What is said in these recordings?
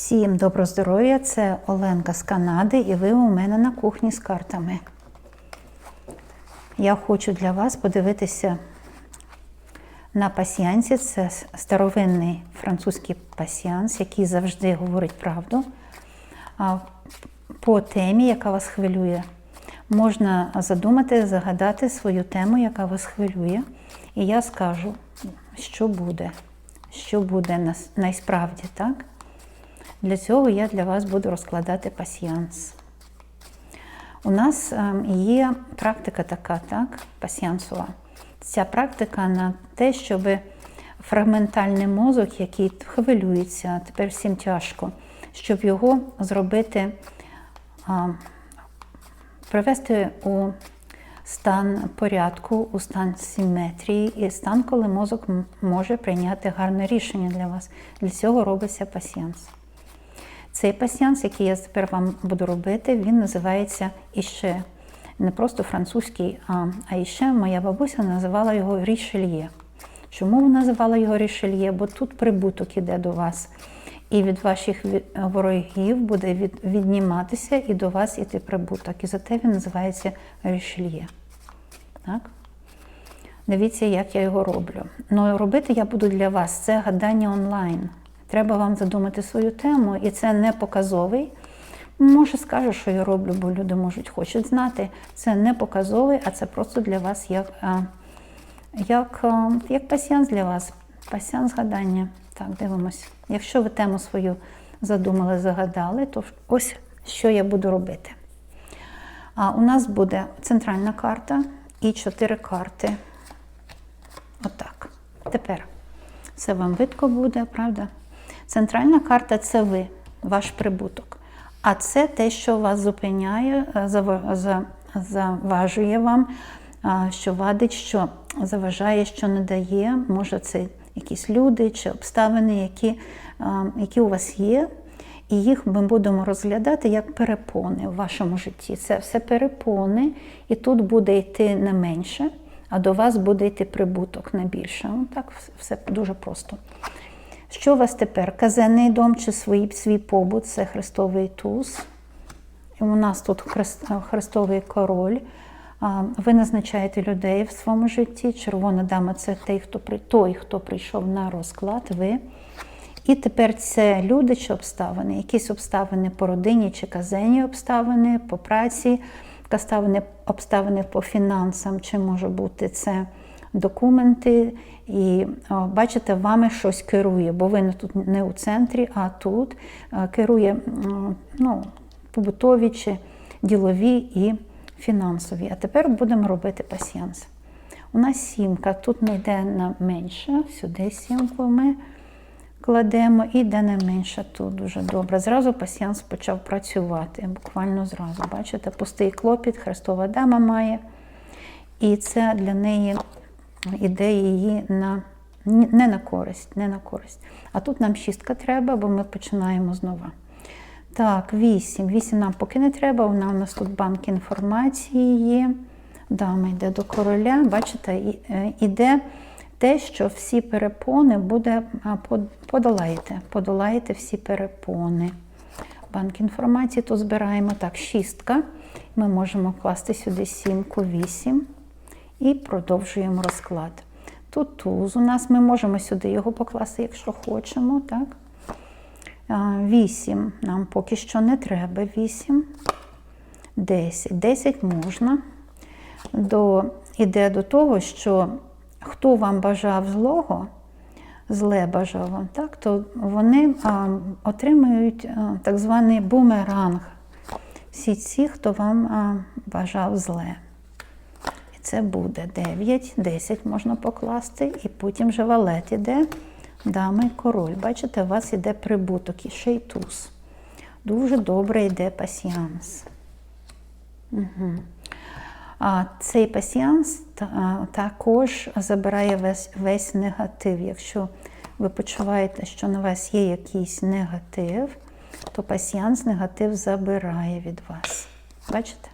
Всім добро здоров'я! Це Оленка з Канади, і ви у мене на кухні з картами. Я хочу для вас подивитися на пасіянці. Це старовинний французький пасіянс, який завжди говорить правду. По темі, яка вас хвилює. Можна задумати, загадати свою тему, яка вас хвилює. І я скажу, що буде, що буде нас- найсправді, так? Для цього я для вас буду розкладати пасіянс. У нас ем, є практика така, так, пасіянсова. Ця практика на те, щоб фрагментальний мозок, який хвилюється, тепер всім тяжко, щоб його зробити, привести у стан порядку, у стан симетрії і стан, коли мозок може прийняти гарне рішення для вас. Для цього робиться пасіянс. Цей пасіянс, який я тепер вам буду робити, він називається іще. Не просто французький, а іще моя бабуся називала його рішельє. Чому вона називала його рішельє? Бо тут прибуток іде до вас. І від ваших ворогів буде від, відніматися і до вас іти прибуток. І зате він називається рішельє. Так? Дивіться, як я його роблю. Ну, робити я буду для вас це гадання онлайн. Треба вам задумати свою тему, і це не показовий. Може, скажу, що я роблю, бо люди можуть хочуть знати. Це не показовий, а це просто для вас як, а, як, як пасіянс для вас. Пасіянс гадання. Так, дивимось. Якщо ви тему свою задумали, загадали, то ось що я буду робити. А у нас буде центральна карта і чотири карти. Отак. Тепер це вам видко буде, правда? Центральна карта це ви, ваш прибуток. А це те, що вас зупиняє, е, зава- за- заважує вам, що вадить, що заважає, що не дає. Може, це якісь люди чи обставини, які, які у вас є. І їх ми будемо розглядати як перепони в вашому житті. Це все перепони, і тут буде йти не менше, а до вас буде йти прибуток не більше. Ну, так все дуже просто. Що у вас тепер? Казенний дом чи свій, свій побут це Христовий туз. І у нас тут Христовий король. Ви назначаєте людей в своєму житті. Червона дама це той, хто той, хто прийшов на розклад. Ви. І тепер це люди чи обставини, якісь обставини по родині чи казенні обставини, по праці, обставини по фінансам, чи може бути це документи. І бачите, вами щось керує, бо ви тут не у центрі, а тут керує ну, побутові чи ділові і фінансові. А тепер будемо робити пасіянс. У нас сімка, тут не йде на менше, сюди сімку ми кладемо і де не менше тут дуже добре. Зразу пасіянс почав працювати, буквально зразу. Бачите, пустий клопіт, Христова дама має. І це для неї іде її на, не на користь, не на користь. А тут нам шістка треба, бо ми починаємо знову. Так, вісім. Вісім нам поки не треба. Вона у нас тут банк інформації є. Дама йде до короля. Бачите, е, іде те, що всі перепони буде подолаєте. Подолаєте всі перепони. Банк інформації тут збираємо так, шістка. Ми можемо класти сюди сімку, вісім. І продовжуємо розклад. Тут туз у нас ми можемо сюди його покласти, якщо хочемо. так? Вісім нам поки що не треба. Вісім. Десять. Десять можна. До, іде до того, що хто вам бажав злого, зле бажав вам, так, то вони а, отримують а, так званий бумеранг. Всі ці, хто вам а, бажав зле. Це буде 9, 10 можна покласти, і потім вже валет іде, дама і король. Бачите, у вас іде прибуток і ще й туз. Дуже добре йде пасіанс. Угу. А цей пасіанс також забирає весь, весь негатив. Якщо ви почуваєте, що на вас є якийсь негатив, то пасіанс негатив забирає від вас. Бачите?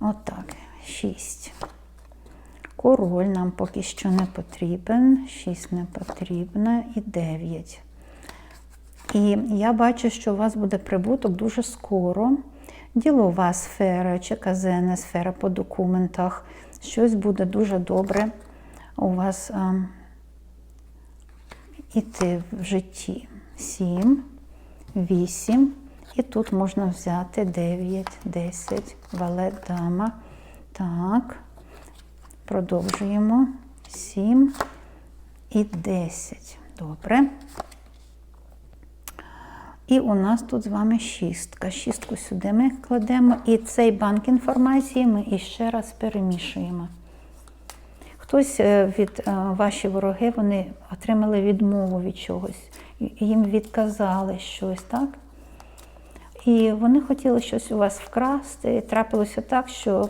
Отак. Шість. Король нам поки що не потрібен, 6 не потрібно і 9. І я бачу, що у вас буде прибуток дуже скоро. Ділова сфера чи казенна сфера по документах. Щось буде дуже добре у вас а, іти в житті. 7, 8. І тут можна взяти 9, 10, валет, дама. Так. Продовжуємо. 7 і 10. Добре. І у нас тут з вами шістка. Шістку сюди ми кладемо. І цей банк інформації ми іще раз перемішуємо. Хтось е, від е, ваші вороги вони отримали відмову від чогось, їм відказали щось, так? І вони хотіли щось у вас вкрасти. І трапилося так, що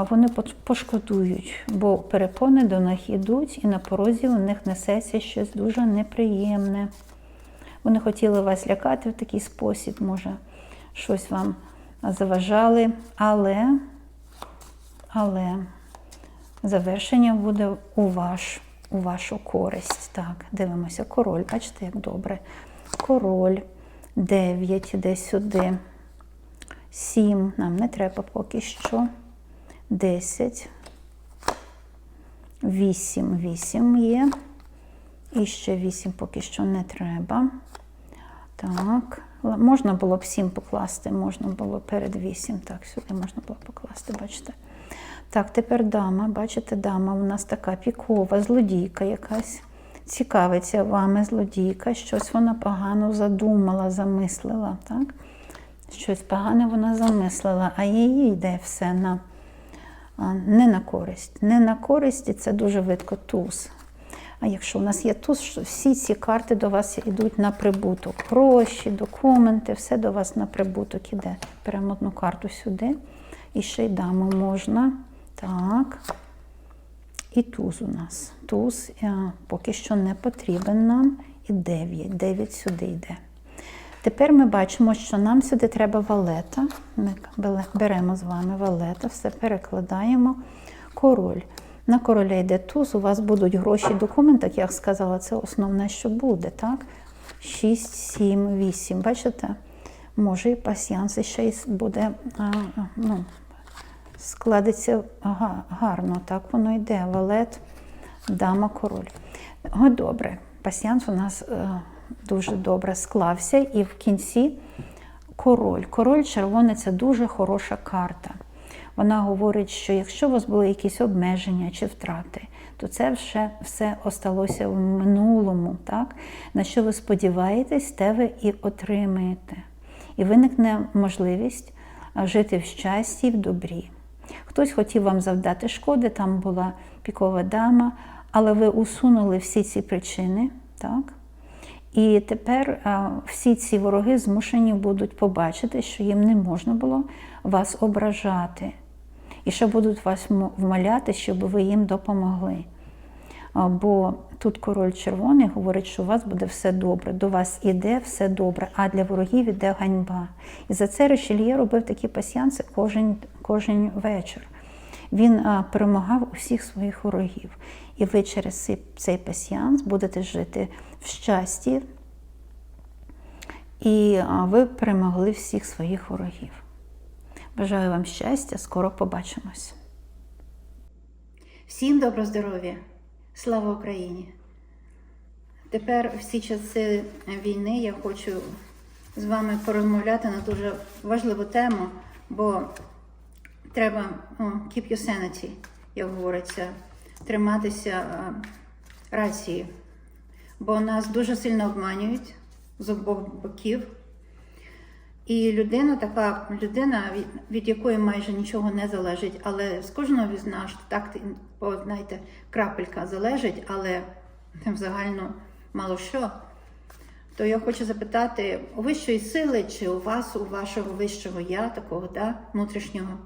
вони пошкодують, бо перепони до них йдуть, і на порозі у них несеться щось дуже неприємне. Вони хотіли вас лякати в такий спосіб, може, щось вам заважали, але, але завершення буде у, ваш, у вашу користь. Так, дивимося, король, бачите, як добре. Король, 9, іде сюди. 7, нам не треба поки що. 10. 8, 8 є. І ще 8 поки що не треба. Так, можна було б 7 покласти, можна було перед 8. Так, сюди можна було покласти, бачите. Так, тепер дама. Бачите, дама у нас така пікова, злодійка якась. Цікавиться вами злодійка, щось вона погано задумала, замислила. так? Щось погане вона замислила, а їй йде все на, не на користь. Не на користь, і це дуже видко туз. А якщо у нас є туз, всі ці карти до вас йдуть на прибуток. Гроші, документи, все до вас на прибуток іде. Беремо одну карту сюди. І ще й дамо можна. Так. І туз у нас. Туз е, поки що не потрібен нам. І 9. 9 сюди йде. Тепер ми бачимо, що нам сюди треба валета. Ми беремо з вами валета, все перекладаємо. Король. На короля йде туз, у вас будуть гроші, документи, як я сказала, це основне, що буде. так? 6, 7, 8. Бачите? Може і пасіянс ще й буде ну, складеться гарно. Так воно йде. Валет, дама, король. О, добре. Пасіянс у нас е, дуже добре склався. І в кінці король. Король червоний це дуже хороша карта. Вона говорить, що якщо у вас були якісь обмеження чи втрати, то це вже все осталося в минулому. Так? На що ви сподіваєтесь, те ви і отримаєте. І виникне можливість жити в щасті і в добрі. Хтось хотів вам завдати шкоди, там була пікова дама, але ви усунули всі ці причини. Так? І тепер а, всі ці вороги змушені будуть побачити, що їм не можна було вас ображати. І що будуть вас вмоляти, щоб ви їм допомогли. Бо тут король червоний говорить, що у вас буде все добре, до вас іде все добре, а для ворогів іде ганьба. І за це Ришельє робив такі пасіянси кожен, кожен вечір. Він перемагав усіх своїх ворогів. І ви через цей, пасіянс будете жити в щасті, і ви перемогли всіх своїх ворогів. Бажаю вам щастя, скоро побачимось. Всім добро здоров'я! Слава Україні! Тепер в ці часи війни я хочу з вами порозмовляти на дуже важливу тему, бо треба о, keep your sanity, як говориться, триматися е, рації. Бо нас дуже сильно обманюють з обох боків. І людина така людина, від, від якої майже нічого не залежить, але з кожного з нас так по, знаєте, крапелька залежить, але в загально мало що. То я хочу запитати у вищої сили, чи у вас, у вашого вищого я, такого да, внутрішнього,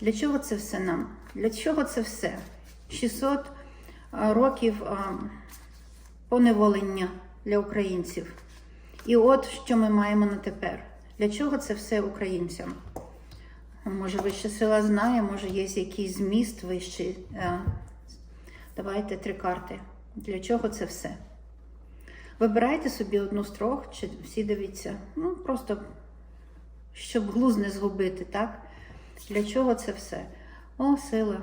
для чого це все нам? Для чого це все? 600 років поневолення для українців. І от що ми маємо на тепер. Для чого це все українцям? Може, вища сила знає, може, є якийсь зміст вищий. Е, Давайте три карти. Для чого це все? Вибирайте собі одну з трьох, чи всі дивіться. Ну, просто щоб глуз не згубити, так? Для чого це все? О, сила.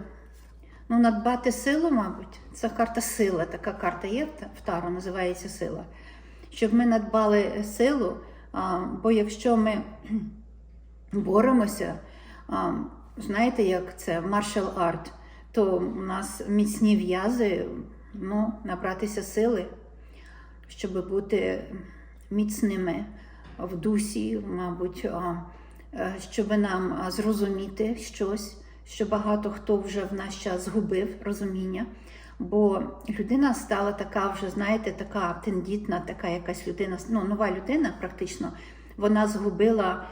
Ну, надбати силу, мабуть, це карта сила. Така карта є в Та- в Таро, називається сила. Щоб ми надбали силу, бо якщо ми боремося, знаєте, як це martial art, то у нас міцні в'язи, ну, набратися сили, щоб бути міцними в дусі, мабуть, щоб нам зрозуміти щось, що багато хто вже в наш час згубив розуміння. Бо людина стала така вже, знаєте, така тендітна, така якась людина, ну, нова людина практично, вона згубила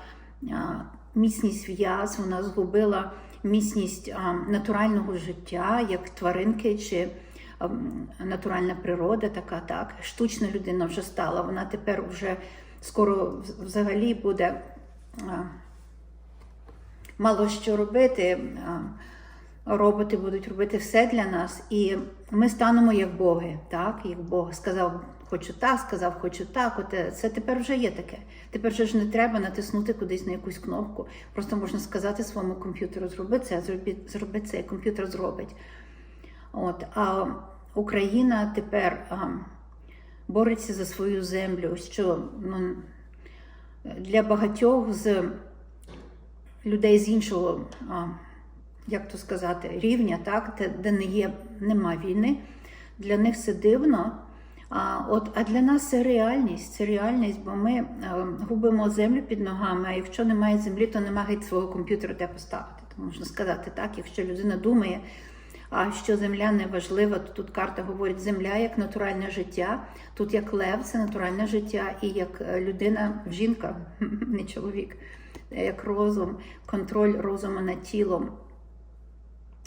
міцність в'яз, вона згубила міцність натурального життя, як тваринки чи ем, натуральна природа, така так. Штучна людина вже стала. Вона тепер вже скоро взагалі буде мало що робити. Роботи будуть робити все для нас, і ми станемо як боги, так? Як Бог сказав, хочу так, сказав, хочу так. От це тепер вже є таке. Тепер вже ж не треба натиснути кудись на якусь кнопку. Просто можна сказати своєму комп'ютеру, зроби це, зроби, зроби це, і комп'ютер зробить. От, а Україна тепер а, бореться за свою землю, що ну, для багатьох з людей з іншого, як то сказати, рівня, так, де, де не є, нема війни, для них це дивно. А, от, а для нас це реальність, це реальність, бо ми е, губимо землю під ногами, а якщо немає землі, то немає геть свого комп'ютера де поставити. То можна сказати так, якщо людина думає, а що земля не важлива, то тут карта говорить, земля як натуральне життя, тут як лев це натуральне життя, і як е, людина, жінка, не чоловік, як розум, контроль розуму над тілом.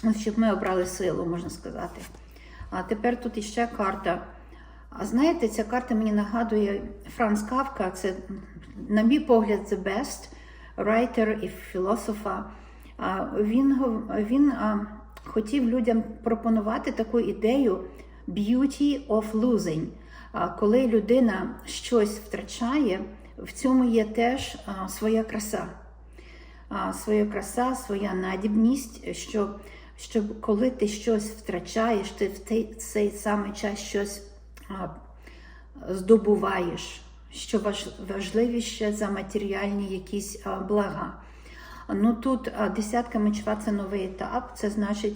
Ось щоб ми обрали силу, можна сказати. А тепер тут іще карта. А знаєте, ця карта мені нагадує Франц Кавка, це, на мій погляд, the best writer і філософа. Він, він а, хотів людям пропонувати таку ідею beauty of losing. А, Коли людина щось втрачає, в цьому є теж а, своя краса. А, Своя краса, своя надібність, що, щоб коли ти щось втрачаєш, ти в цей, цей самий час щось а, здобуваєш, що важ, важливіше за матеріальні якісь а, блага. Ну тут а, десятка мечва це новий етап, це значить,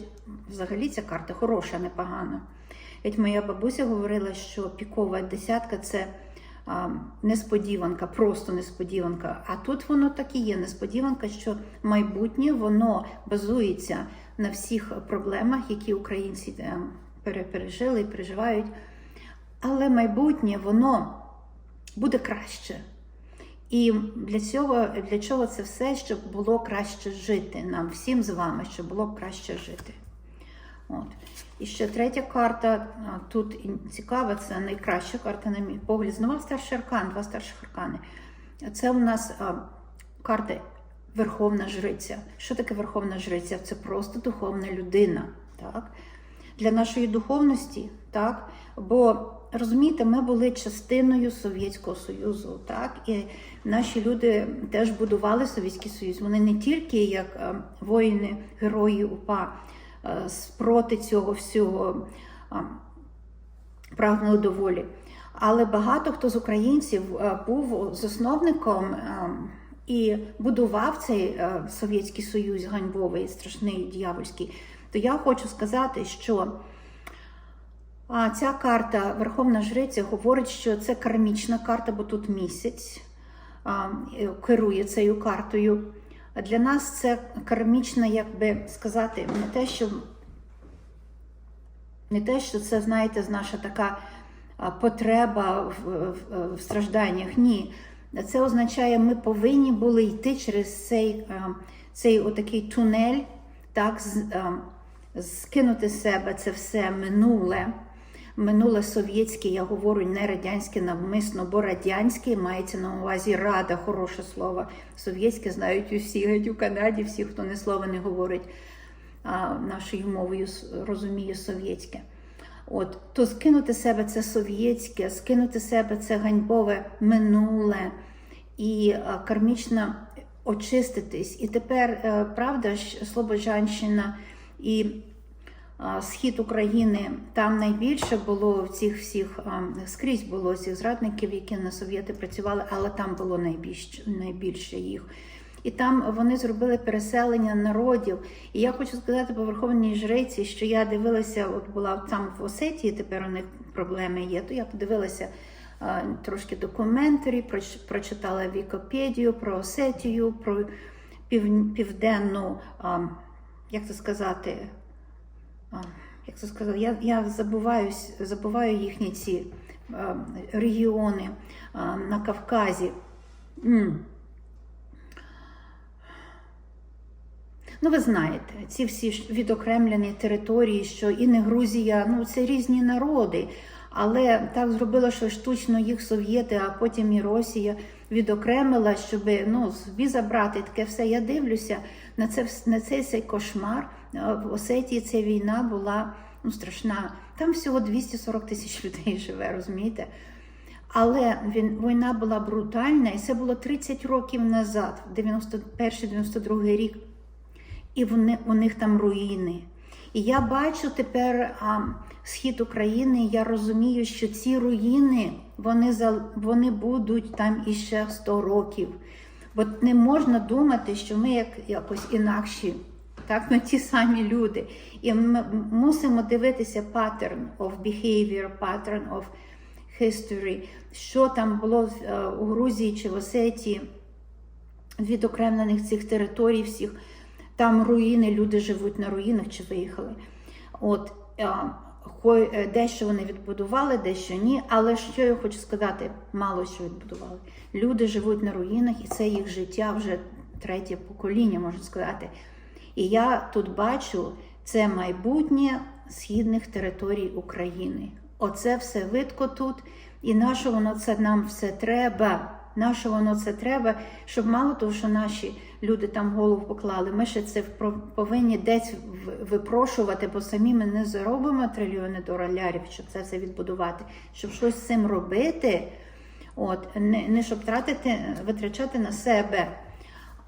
взагалі ця карта хороша, непогана. Ведь моя бабуся говорила, що пікова десятка це несподіванка, просто несподіванка. А тут воно так і є несподіванка, що майбутнє воно базується на всіх проблемах, які українці е, пережили і переживають. Але майбутнє воно буде краще. І для цього для чого це все, щоб було краще жити нам всім з вами, щоб було краще жити. От. І ще третя карта. Тут цікава, це найкраща карта, на мій погляд. Знову старший аркан, два старших аркани. Це у нас а, карта Верховна Жриця. Що таке Верховна Жриця? Це просто духовна людина. Так? Для нашої духовності, так? Бо розумієте, ми були частиною Совєтського Союзу, так? І наші люди теж будували Совєтський Союз. Вони не тільки як воїни, герої УПА спроти цього всього е, прагнули до волі. Але багато хто з українців е, був засновником е, і будував цей е, Совєтський Союз ганьбовий, страшний дьявольський. То я хочу сказати, що ця карта Верховна Жриця говорить, що це кармічна карта, бо тут місяць е, керує цією картою. Для нас це кармічна, як би сказати, не те, що не те, що це, знаєте, наша така потреба в, в, в стражданнях. Ні. Це означає, ми повинні були йти через цей, цей отакий тунель, так, з, скинути з себе це все минуле. Минуле совєтське, я говорю не радянське навмисно, бо радянське мається на увазі рада, хороше слово. Совєтське знають усі, у Канаді, всі, хто не слова не говорить а, нашою мовою, розуміє совєтське. От, то скинути себе це совєтське, скинути себе це ганьбове минуле і кармічно очиститись. І тепер, е, правда, ж, Слобожанщина і схід України, там найбільше було цих всіх скрізь було цих зрадників, які на совєти працювали, але там було найбільше, найбільше їх. І там вони зробили переселення народів. І я хочу сказати по Верховній Жриці, що я дивилася, от була там в Осетії, тепер у них проблеми є. То я подивилася трошки документарі, проч- прочитала Вікіпедію про Осетію, про пів, південну, як це сказати, як це сказати, я, я забуваюсь, забуваю їхні ці а, регіони а, на Кавказі. М. Ну, ви знаєте, ці всі відокремлені території, що і не Грузія, ну це різні народи. Але так зробило, що штучно їх совєти, а потім і Росія відокремила, щоб ну, собі забрати таке все. Я дивлюся на це на цей, цей кошмар. А В Осетії ця війна була ну, страшна. Там всього 240 тисяч людей живе, розумієте? Але він, війна була брутальна, і це було 30 років назад, 91-92 рік і вони, у них там руїни. І я бачу тепер а, схід України, я розумію, що ці руїни вони, вони будуть там іще 100 років. Бо не можна думати, що ми як, якось інакші, так, ми ті самі люди. І ми мусимо дивитися pattern of behavior, pattern of history, що там було е, у Грузії чи в Осетії відокремлених цих територій всіх. Там руїни, люди живуть на руїнах чи виїхали. От е, е, дещо вони відбудували, дещо ні. Але що я хочу сказати, мало що відбудували. Люди живуть на руїнах, і це їх життя вже третє покоління, можна сказати. І я тут бачу це майбутнє східних територій України. Оце все видко тут. І наше воно це нам все треба. Наше воно це треба, щоб мало того, що наші люди там голову поклали. Ми ще це повинні десь випрошувати, бо самі ми не заробимо трильйони доларів, щоб це все відбудувати, щоб щось з цим робити. От не, не щоб тратити, витрачати на себе.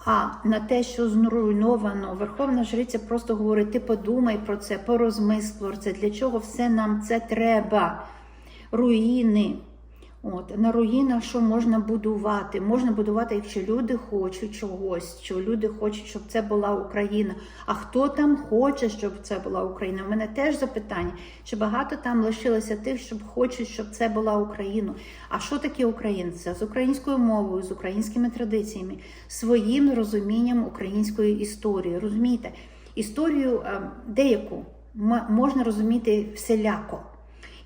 А на те, що зруйновано, Верховна Жриця просто говорить: ти подумай про це, порозмисли про це, для чого все нам це треба. Руїни. От, на руїнах що можна будувати? Можна будувати, якщо люди хочуть чогось, що люди хочуть, щоб це була Україна. А хто там хоче, щоб це була Україна? У мене теж запитання, чи багато там лишилося тих, щоб хочуть, щоб це була Україна. А що таке українця? З українською мовою, з українськими традиціями, своїм розумінням української історії. Розумієте, історію е, деяку можна розуміти всіляко.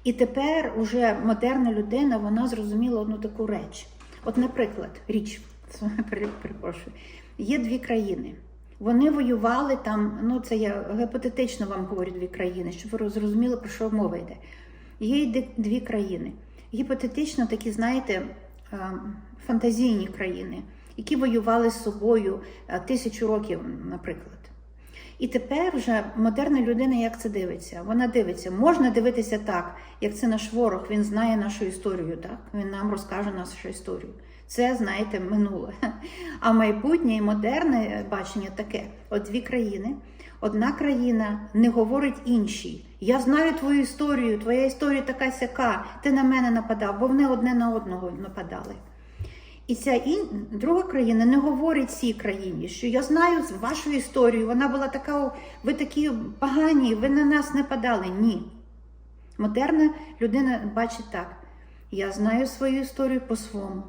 І тепер уже модерна людина вона зрозуміла одну таку реч. От, наприклад, річ, перепрошую, є дві країни. Вони воювали там, ну це я гіпотетично вам говорю дві країни, щоб ви зрозуміли, про що мова йде. Є дві країни. Гіпотетично такі, знаєте, фантазійні країни, які воювали з собою тисячу років, наприклад. І тепер вже модерна людина як це дивиться? Вона дивиться, можна дивитися так, як це наш ворог, він знає нашу історію, так? Він нам розкаже нашу історію. Це, знаєте, минуле. А майбутнє і модерне бачення таке: от дві країни. Одна країна не говорить іншій. Я знаю твою історію, твоя історія така сяка, ти на мене нападав, бо вони одне на одного нападали. І ця ін... друга країна не говорить цій країні, що я знаю вашу історію, вона була така, ви такі погані, ви на нас не падали. Ні. Модерна людина бачить так: я знаю свою історію по-своєму.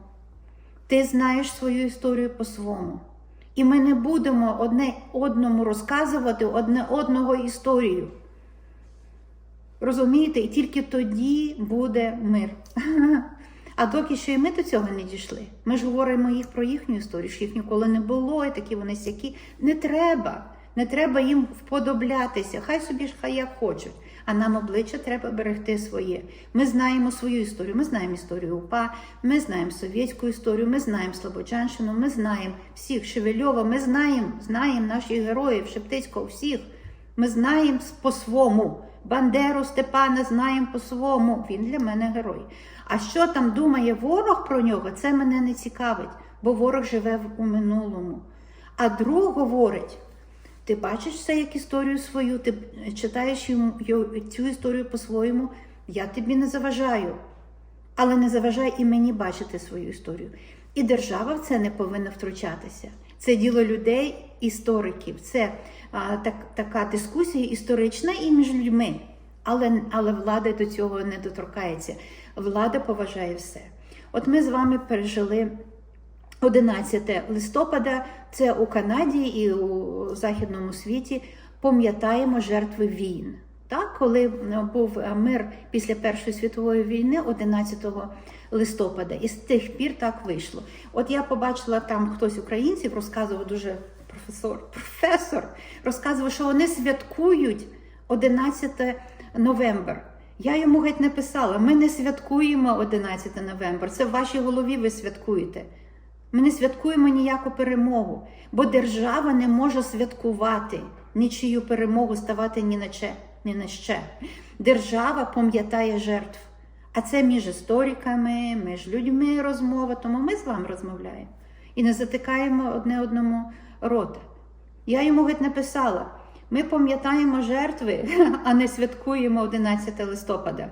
Ти знаєш свою історію по-своєму. І ми не будемо одне одному розказувати одне одного історію. Розумієте? І тільки тоді буде мир. А доки що і ми до цього не дійшли. Ми ж говоримо їх про їхню історію, що їх ніколи не було, і такі вони сякі. Не треба. Не треба їм вподоблятися. Хай собі ж хай як хочуть. А нам обличчя треба берегти своє. Ми знаємо свою історію. Ми знаємо історію УПА, ми знаємо совєтську історію, ми знаємо Слободчанщину, ми знаємо всіх Шевельова, ми знаємо, знаємо наших героїв, Шептицького, всіх. Ми знаємо по-своєму. Бандеру Степана знаємо по-своєму. Він для мене герой. А що там думає ворог про нього, це мене не цікавить, бо ворог живе у минулому. А друг говорить: ти бачиш це як історію свою, ти читаєш йому цю історію по-своєму, я тобі не заважаю. Але не заважай і мені бачити свою історію. І держава в це не повинна втручатися. Це діло людей, істориків. Це а, так, така дискусія історична і між людьми. Але, але влада до цього не доторкається. Влада поважає все. От ми з вами пережили 11 листопада. Це у Канаді і у західному світі пам'ятаємо жертви війн. Так, коли е, був е, мир після Першої світової війни 11 листопада, і з тих пір так вийшло. От я побачила там хтось українців, розказував дуже професор, професор розказував, що вони святкують 11 новембр. Я йому геть не писала: ми не святкуємо 11 новембр. Це в вашій голові ви святкуєте. Ми не святкуємо ніяку перемогу, бо держава не може святкувати нічию перемогу, ставати ні на че, ні на ще. Держава пам'ятає жертв. А це між істориками, між людьми розмова, тому ми з вами розмовляємо і не затикаємо одне одному рота. Я йому геть написала: ми пам'ятаємо жертви, а не святкуємо 11 листопада.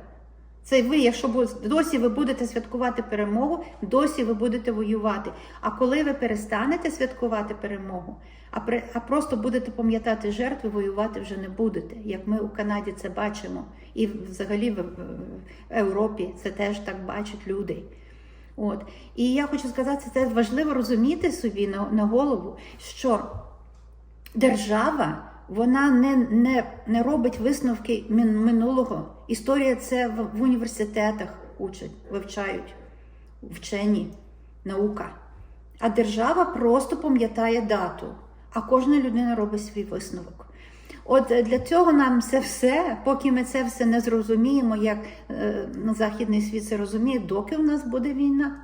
Це ви, якщо досі ви будете святкувати перемогу, досі ви будете воювати. А коли ви перестанете святкувати перемогу, а, при- а просто будете пам'ятати жертви, воювати вже не будете. Як ми у Канаді це бачимо, і взагалі в, Європі це теж так бачать люди. От. І я хочу сказати, це важливо розуміти собі на, на голову, що держава вона не, не, не робить висновки мин- минулого. Історія це в, в університетах учать, вивчають, вчені, наука. А держава просто пам'ятає дату, а кожна людина робить свій висновок. От для цього нам це все, поки ми це все не зрозуміємо, як е, ну, західний світ це розуміє, доки в нас буде війна.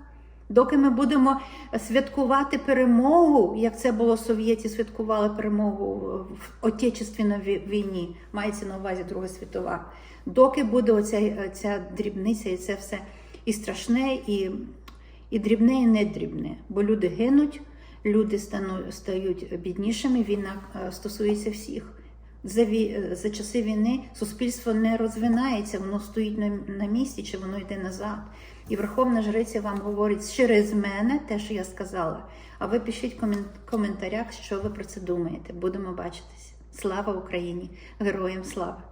Доки ми будемо святкувати перемогу, як це було совєті, святкували перемогу в Отечественній ві- війні, мається на увазі Друга світова. Доки буде оця ця дрібниця і це все і страшне, і, і дрібне, і не дрібне. Бо люди гинуть, люди стають біднішими, війна е, стосується всіх. За, ві- за часи війни суспільство не розвинається, воно стоїть на місці чи воно йде назад. І Верховна Жриця вам говорить через мене те, що я сказала. А ви пишіть в коментарях, що ви про це думаєте. Будемо бачитись. Слава Україні! Героям слава!